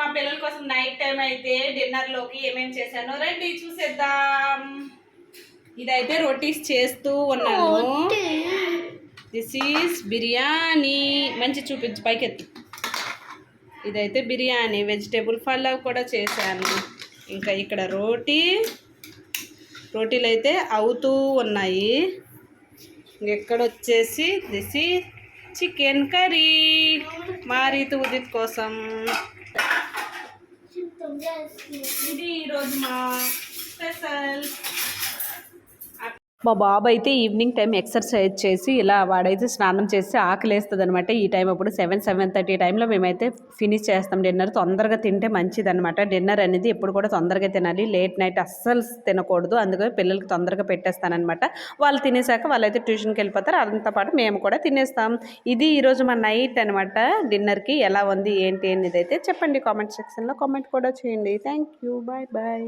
మా పిల్లల కోసం నైట్ టైం అయితే డిన్నర్లోకి ఏమేమి చేశాను రండి చూసేద్దాం. ఇదైతే రొటీస్ చేస్తూ ఉన్నాను. This is biryani. మంచి చూపించు పైకెత్తి. ఇదైతే బిర్యానీ వెజిటేబుల్ పలావ్ కూడా చేశాను. ఇంకా ఇక్కడ రోటీ. రోటీలు అయితే అవుతూ ఉన్నాయి. ఇక్కడ వచ్చేసి దిస్ చికెన్ కర్రీ మా రీతు ఉదిత్ కోసం. ఇది ఈరోజు మా స్పెషల్ మా బాబు అయితే ఈవినింగ్ టైం ఎక్సర్సైజ్ చేసి ఇలా వాడైతే స్నానం చేసి ఆకలేస్తుంది అనమాట ఈ టైం అప్పుడు సెవెన్ సెవెన్ థర్టీ టైంలో మేమైతే ఫినిష్ చేస్తాం. డిన్నర్ తొందరగా తింటే మంచిది అనమాట డిన్నర్ అనేది ఎప్పుడు కూడా తొందరగా తినాలి. లేట్ నైట్ అస్సలు తినకూడదు. అందుకని పిల్లలకి తొందరగా పెట్టేస్తానమాట వాళ్ళు తినేసాక వాళ్ళైతే ట్యూషన్కి వెళ్ళిపోతారు. అంతపాటు మేము కూడా తినేస్తాం. ఇది ఈరోజు మా నైట్ అనమాట డిన్నర్కి ఎలా ఉంది ఏంటి అనేది అయితే చెప్పండి కామెంట్ సెక్షన్లో కామెంట్ కూడా చేయండి. Thank you bye bye.